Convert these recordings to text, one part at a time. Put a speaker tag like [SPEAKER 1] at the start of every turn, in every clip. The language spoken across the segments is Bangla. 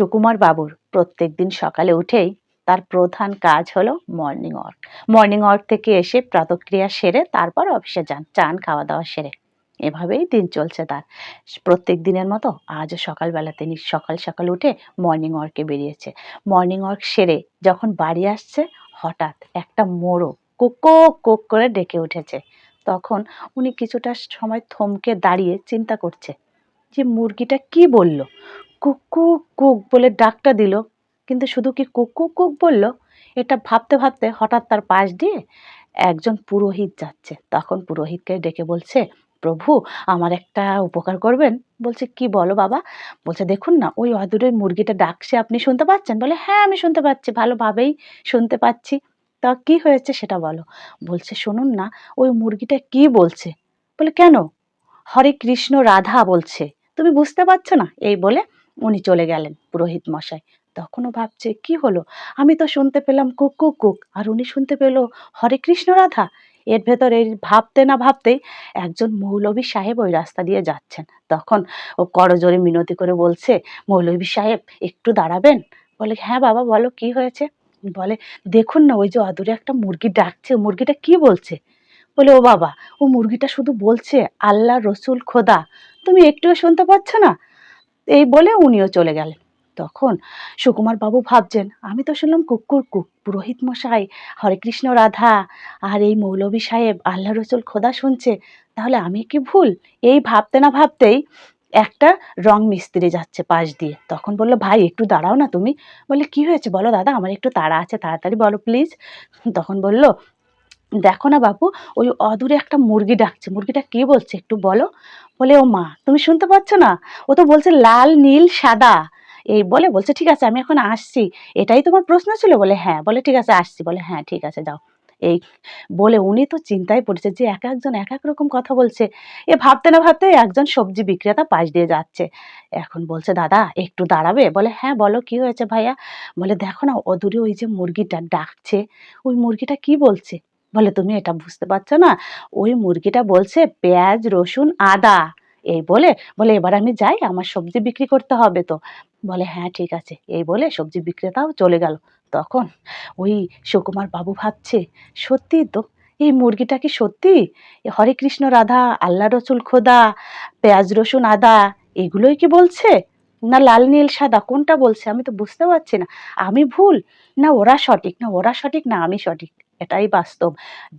[SPEAKER 1] সুকুমার বাবুর। প্রত্যেক দিন সকালে উঠেই তার প্রধান কাজ হলো মর্নিং ওয়াক মর্নিং ওয়াক থেকে এসে প্রাতক্রিয়া সেরে তারপর অফিসে যান, চান খাওয়া দাওয়া সেরে। এভাবেই দিন চলছে তার। প্রত্যেক দিনের মতো আজও সকালবেলা তিনি সকাল সকাল উঠে মর্নিং ওয়ার্কে বেরিয়েছে। মর্নিং ওয়ার্ক সেরে যখন বাড়ি আসছে, হঠাৎ একটা মোড়ো কোকো কোক করে ডেকে উঠেছে। তখন উনি কিছুটা সময় থমকে দাঁড়িয়ে চিন্তা করছে যে, মুরগিটা কি বলল? কুকু কুক বলে ডাকটা দিল, কিন্তু শুধু কি কুকু কুক বলল? এটা ভাবতে ভাবতে হঠাৎ তার পাশ দিয়ে একজন পুরোহিত যাচ্ছে। তখন পুরোহিতকে ডেকে বলছে, প্রভু, আমার একটা উপকার করবেন? বলছে, কি বলো বাবা? বলছে, দেখুন না, ওই অদূরের মুরগিটা ডাকছে, আপনি শুনতে পাচ্ছেন? বলে হ্যাঁ আমি শুনতে পাচ্ছি, ভালোভাবেই শুনতে পাচ্ছি। তা কি হয়েছে সেটা বলো? বলছে, শুনুন না, ওই মুরগিটা কি বলছে? বলে, কেন? হরে কৃষ্ণ রাধা বলছে। তুমি বুঝতে পারছ না? এই বলে উনি চলে গেলেন পুরোহিত মশাই। তখনও ভাবছে, কি হলো? আমি তো শুনতে পেলাম কুক কুক কুক। আর উনি শুনতে পেল হরে কৃষ্ণ রাধা। এর ভেতরে ভাবতে না ভাবতেই একজন মৌলবী সাহেব ওই রাস্তা দিয়ে যাচ্ছেন। তখন ও করজোরে মিনতি করে বলছে মৌলবী সাহেব, একটু দাঁড়াবেন? বলে হ্যাঁ বাবা, বলো, কি হয়েছে? বলে, দেখুন না, ওই যে অদূরে একটা মুরগি ডাকছে মুরগিটা কি বলছে? বলে, ও বাবা, ও মুরগিটা শুধু বলছে, আল্লাহ রসুল খোদা। তুমি একটুও শুনতে পাচ্ছ না? এই বলে উনিও চলে গেলেন। তখন সুকুমার বাবু ভাবছেন, আমি তো শুনলাম কুকুর কুক পুরোহিত মশাই, হরে কৃষ্ণ রাধা, আর এই মৌলবী সাহেব আল্লাহ রসুল খোদা শুনছে, তাহলে আমি কি ভুল? এই ভাবতে না ভাবতেই একটা রং মিস্ত্রি যাচ্ছে পাশ দিয়ে। তখন বলল, ভাই, একটু দাঁড়াও না তুমি। বলে কি হয়েছে? বলো দাদা, আমার একটু তাড়া আছে, তাড়াতাড়ি বলো, প্লিজ। তখন বলল দেখো না বাবু, ওই অদূরে একটা মুরগি ডাকছে। মুরগিটা কি বলছে একটু বলো? বলে ও মা, তুমি শুনতে পাচ্ছ না? ও তো বলছে লাল, নীল, সাদা। এই বলে, বলছে ঠিক আছে, আমি এখন আসছি। এটাই তোমার প্রশ্ন ছিল? বলে হ্যাঁ। বলে, ঠিক আছে, আসছি। বলে হ্যাঁ ঠিক আছে, যাও। এই বলে উনি তো চিন্তায় পড়েছে যে এক একজন এক এক রকম কথা বলছে। এ ভাবতে না ভাবতে একজন সবজি বিক্রেতা পাশ দিয়ে যাচ্ছে। এখন বলছে, দাদা, একটু দাঁড়াবে? বলে হ্যাঁ বলো, কি হয়েছে ভাইয়া? বলে, দেখো না, অদূরে ওই যে মুরগিটা ডাকছে। ওই মুরগিটা কি বলছে? বলে, তুমি এটা বুঝতে পারছ না? ওই মুরগিটা বলছে পেঁয়াজ, রসুন, আদা। এই বলে বলে, এবার আমি যাই, আমার সবজি বিক্রি করতে হবে তো। বলে হ্যাঁ ঠিক আছে। এই বলে সবজি বিক্রেতাও চলে গেল। তখন ওই সুকুমার বাবু ভাবছে, সত্যি তো? এই মুরগিটা কি সত্যি? হরে কৃষ্ণ রাধা, আল্লাহ রসুল খোদা, পেঁয়াজ, রসুন, আদা, এগুলোই কি বলছে? না লাল, নীল, সাদা, কোনটা বলছে? আমি তো বুঝতে পারছি না। আমি ভুল? না, ওরা সঠিক, না, ওরা সঠিক, না, আমি সঠিক? এটাই বাস্তব।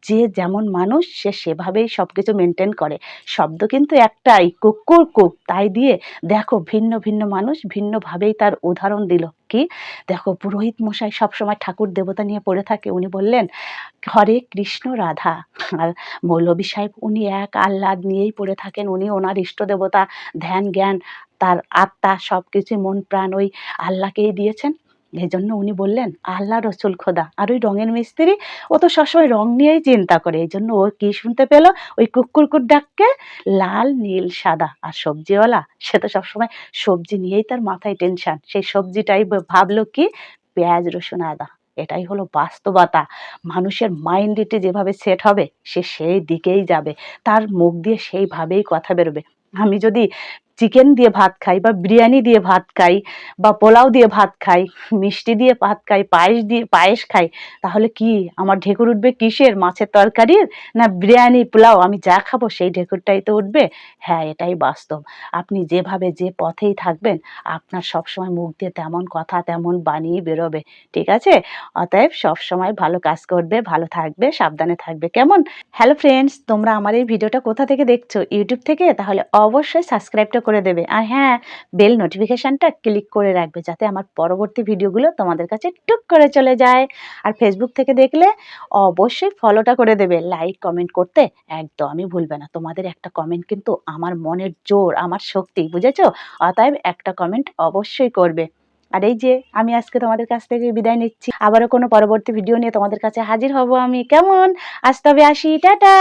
[SPEAKER 1] যে যেমন মানুষ, সে সেভাবেই সব কিছু মেনটেন করে। শব্দ কিন্তু একটাই কুকুর কুক তাই দিয়ে দেখো ভিন্ন ভিন্ন মানুষ ভিন্নভাবেই তার উদাহরণ দিল। কি? দেখো পুরোহিত মশাই সবসময় ঠাকুর দেবতা নিয়ে পড়ে থাকে। উনি বললেন, হরে কৃষ্ণ রাধা। আর মৌলবী সাহেব উনি এক আহ্লাদ নিয়েই পড়ে থাকেন। উনি ওনার ইষ্ট দেবতা, ধ্যান, জ্ঞান, তার আত্মা সব কিছু মন, প্রাণ ওই আল্লাহকেই দিয়েছেন। এই জন্য উনি বললেন, আল্লাহ রসুল খোদা। আর ওই রঙের মিস্ত্রি, ও তো সবসময় রং নিয়েই চিন্তা করে এই জন্য ও কি শুনতে পেল? ওই কুকুরকুর ডাককে, লাল, নীল, সাদা আর সবজিওয়ালা। সে তো সবসময় সবজি নিয়েই তার মাথায় টেনশন সেই সবজিটাই ভাবলো কি? পেঁয়াজ, রসুন, আদা। এটাই হলো বাস্তবতা। মানুষের মাইন্ডেটে যেভাবে সেট হবে, সে সেই দিকেই যাবে। তার মুখ দিয়ে সেইভাবেই কথা বেরোবে। আমি যদি চিকেন দিয়ে ভাত খাই বা বিরিয়ানি দিয়ে ভাত খাই বা পোলাও দিয়ে ভাত খাই, মিষ্টি দিয়ে ভাত খাই, পায়েস দিয়ে, পায়েস খাই, তাহলে কি আমার ঢেকুর উঠবে কিসের? মাছের তরকারির? না বিরিয়ানি, পোলাও? আমি যা খাব সেই ঢেকুরটাই তো উঠবে? হ্যাঁ এটাই বাস্তব। আপনি যেভাবে যে পথেই থাকবেন, আপনার সবসময় মুখ দিয়ে তেমন কথা, তেমন বানিয়ে বেরোবে, ঠিক আছে? অতএব সবসময় ভালো কাজ করবে, ভালো থাকবে, সাবধানে থাকবে। কেমন? হ্যালো ফ্রেন্ডস তোমরা আমার এই ভিডিওটা কোথা থেকে দেখছ? ইউটিউব থেকে? তাহলে অবশ্যই সাবস্ক্রাইবটা করে দেবে। আর হ্যাঁ বেল নোটিফিকেশানটা ক্লিক করে রাখবে যাতে আমার পরবর্তী ভিডিওগুলো তোমাদের কাছে টুক করে চলে যায়। আর ফেসবুক থেকে দেখলে অবশ্যই ফলোটা করে দেবে। লাইক কমেন্ট করতে একদমই ভুলবে না। তোমাদের একটা কমেন্ট কিন্তু আমার মনের জোর, আমার শক্তি, বুঝেছ? অতএব একটা কমেন্ট অবশ্যই করবে। আর এই যে আমি আজকে তোমাদের কাছ থেকে বিদায় নিচ্ছি। আবারও কোনো পরবর্তী ভিডিও নিয়ে তোমাদের কাছে হাজির হব আমি। কেমন? আজ তবে আসি। টাটা!